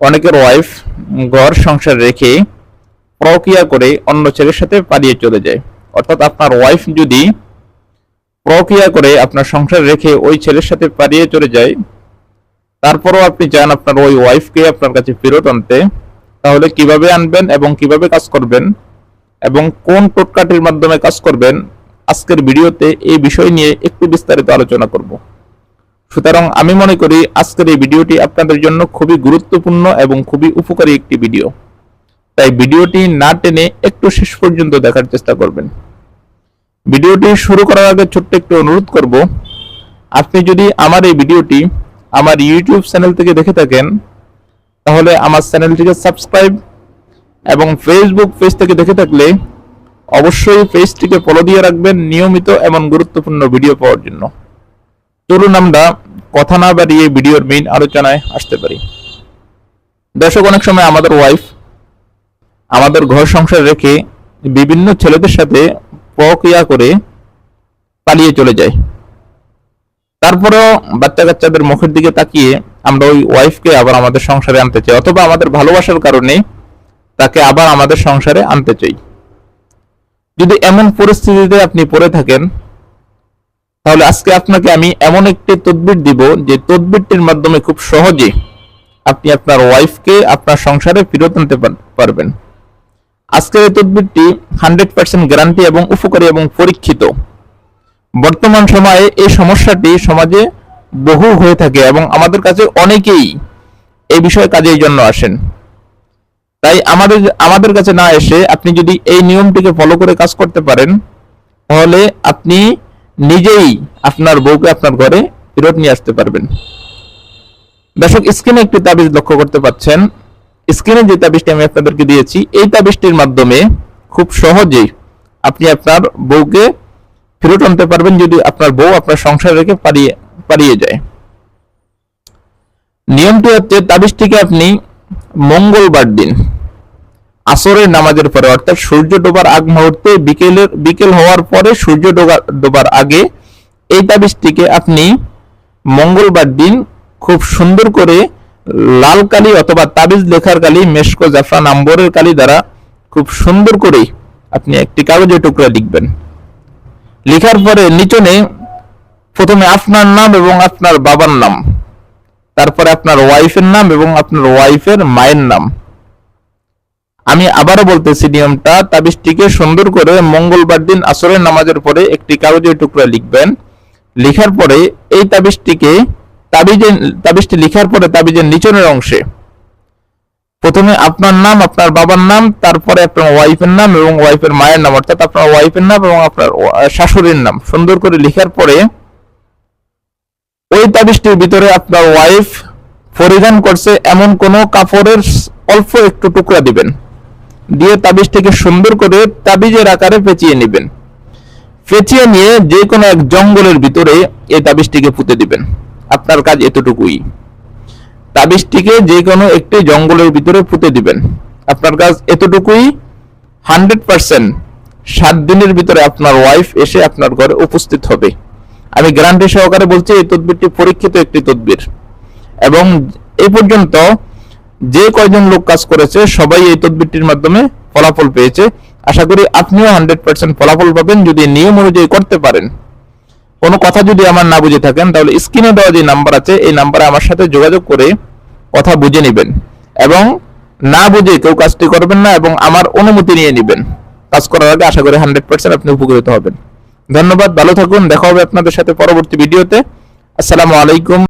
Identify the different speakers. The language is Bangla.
Speaker 1: অনেকের ওয়াইফ ঘর সংসার রেখে প্রক্রিয়া করে অন্য ছেলের সাথে পালিয়ে চলে যায়। অর্থাৎ আপনার ওয়াইফ যদি প্রক্রিয়া করে আপনার সংসার রেখে ওই ছেলের সাথে পালিয়ে চলে যায়, তারপরও আপনি চান আপনার ওই ওয়াইফকে আপনার কাছে ফেরত আনতে। তাহলে কীভাবে আনবেন এবং কীভাবে কাজ করবেন এবং কোন টোটকাটির মাধ্যমে কাজ করবেন, আজকের ভিডিওতে এই বিষয় নিয়ে একটু বিস্তারিত আলোচনা করব। সুতরাং আমি মনে করি আজকের এই ভিডিওটি আপনাদের জন্য খুবই গুরুত্বপূর্ণ এবং খুবই উপকারী একটি ভিডিও। তাই ভিডিওটি না টেনে একটু শেষ পর্যন্ত দেখার চেষ্টা করবেন। ভিডিওটি শুরু করার আগে ছোট্ট একটু অনুরোধ করব, আপনি যদি আমার এই ভিডিওটি আমার ইউটিউব চ্যানেল থেকে দেখে থাকেন, তাহলে আমার চ্যানেলটিকে সাবস্ক্রাইব এবং ফেসবুক পেজ থেকে দেখে থাকলে অবশ্যই পেজটিকে ফলো দিয়ে রাখবেন নিয়মিত এমন গুরুত্বপূর্ণ ভিডিও পাওয়ার জন্য। চলুন আমরা কথা না বাড়িয়ে ভিডিওর মেইন আলোচনায় আসতে পারি। দর্শক, অনেক সময় আমাদের ওয়াইফ আমাদের ঘর সংসার রেখে বিভিন্ন ছেলেদের সাথে প্রক্রিয়া করে পালিয়ে চলে যায়। তারপরেও বাচ্চা কাচ্চাদের মুখের দিকে তাকিয়ে আমরা ওই ওয়াইফকে আবার আমাদের সংসারে আনতে চাই, অথবা আমাদের ভালোবাসার কারণে তাকে আবার আমাদের সংসারে আনতে চাই। যদি এমন পরিস্থিতিতে আপনি পড়ে থাকেন তাহলে আজকে আপনাকে আমি এমন একটি তদবির দিব যে তদবিরটির মাধ্যমে খুব সহজে আপনি আপনার ওয়াইফকে আপনার সংসারে ফেরত আনতে পারবেন। আজকের এই তদবিরটি হান্ড্রেড পার্সেন্ট গ্যারান্টি এবং উপকারী এবং পরীক্ষিত। বর্তমান সময়ে এই সমস্যাটি সমাজে বহু হয়ে থাকে এবং আমাদের কাছে অনেকেই এই বিষয়ে কাজের জন্য আসেন। তাই আমাদের আমাদের কাছে না এসে আপনি যদি এই নিয়মটিকে ফলো করে কাজ করতে পারেন, তাহলে আপনি নিজেই আপনার বউকে আপনার ঘরে ফেরত নিয়ে আসতে পারবেন। দর্শক, স্ক্রিনে একটি তাবিজ লক্ষ্য করতে পাচ্ছেন। স্ক্রিনে যে তাবিজটি আমি আপনাদেরকে দিয়েছি, এই তাবিজটির মাধ্যমে খুব সহজেই আপনি আপনার বউকে ফেরত আনতে পারবেন যদি আপনার বউ আপনার সংসার রেখে পালিয়ে পালিয়ে যায়। নিয়মটি হচ্ছে, তাবিজটিকে আপনি মঙ্গলবার দিন আসরের নামাজের পরে, অর্থাৎ সূর্য ডোবার আগ মুহূর্তে বিকেলের, বিকেল হওয়ার পরে সূর্য ডোবা- ডোবার আগে এই তাবিজটিকে আপনি মঙ্গলবার দিন খুব সুন্দর করে লাল কালি অথবা তাবিজ লেখার কালি, মেশকো জাফরান আম্বরের কালি দ্বারা খুব সুন্দর করে আপনি একটি কাগজের টুকরা লিখবেন। লেখার পরে নিচনে প্রথমে আপনার নাম এবং আপনার বাবার নাম, তারপরে আপনার ওয়াইফের নাম এবং আপনার ওয়াইফের মায়ের নাম। আমি আবারও বলতেছি নিয়মটা, তাবিজটিকে সুন্দর করে মঙ্গলবার দিন আসরের নামাজের পরে একটি কাগজের টুকরা লিখবেন। লেখার পরে এই তাবিজটিকে তাবিজের, তাবিজটি লেখার পরে তাবিজের নিচনের অংশে। প্রথমে আপনার নাম, আপনার বাবার নাম, তারপরে আপনার ওয়াইফের নাম এবং ওয়াইফের মায়ের নাম, অর্থাৎ আপনার ওয়াইফের নাম এবং আপনার শাশুড়ির নাম। সুন্দর করে লেখার পরে ওই তাবিজটির ভিতরে আপনার ওয়াইফ পরিধান করছে এমন কোন কাপড়ের অল্প একটু টুকরা দিবেন। দিয়ে তাবিজটিকে সুন্দর করে তাবিজের আকারে পেঁচিয়ে নেবেন। পেঁচিয়ে নিয়ে যে কোনো এক জঙ্গলের ভিতরে এই তাবিজটিকে পুঁতে দিবেন। আপনার কাজ এতটুকুই। তাবিজটিকে যে কোনো একটি জঙ্গলের ভিতরে পুঁতে দিবেন। আপনার কাজ এতটুকুই, হান্ড্রেড পার্সেন্ট সাত দিনের ভিতরে আপনার ওয়াইফ এসে আপনার ঘরে উপস্থিত হবে। আমি গ্যারান্টি সহকারে বলছি, এই তদবিরটি পরীক্ষিত একটি তদবির। এবং এই পর্যন্ত যে কয়জন লোক কাজ করেছে, সবাই এই তদবিরটির মাধ্যমে ফলাফল পেয়েছে। আশা করি আপনিও হান্ড্রেড পার্সেন্ট ফলাফল পাবেন যদি নিয়ম অনুযায়ী করতে পারেন। কোনো কথা যদি আমার না বুঝে থাকেন, তাহলে স্ক্রিনে দেওয়া যে নাম্বার আছে, এই নাম্বারে আমার সাথে যোগাযোগ করে কথা বুঝে নেবেন এবং না বুঝে কেউ কাজটি করবেন না এবং আমার অনুমতি নিয়ে নেবেন। কাজ করার আগে আশা করি হান্ড্রেড পার্সেন্ট আপনি উপকৃত হবেন। ধন্যবাদ, ভালো থাকুন, দেখা হবে আপনাদের সাথে পরবর্তী ভিডিওতে। আসসালামু আলাইকুম।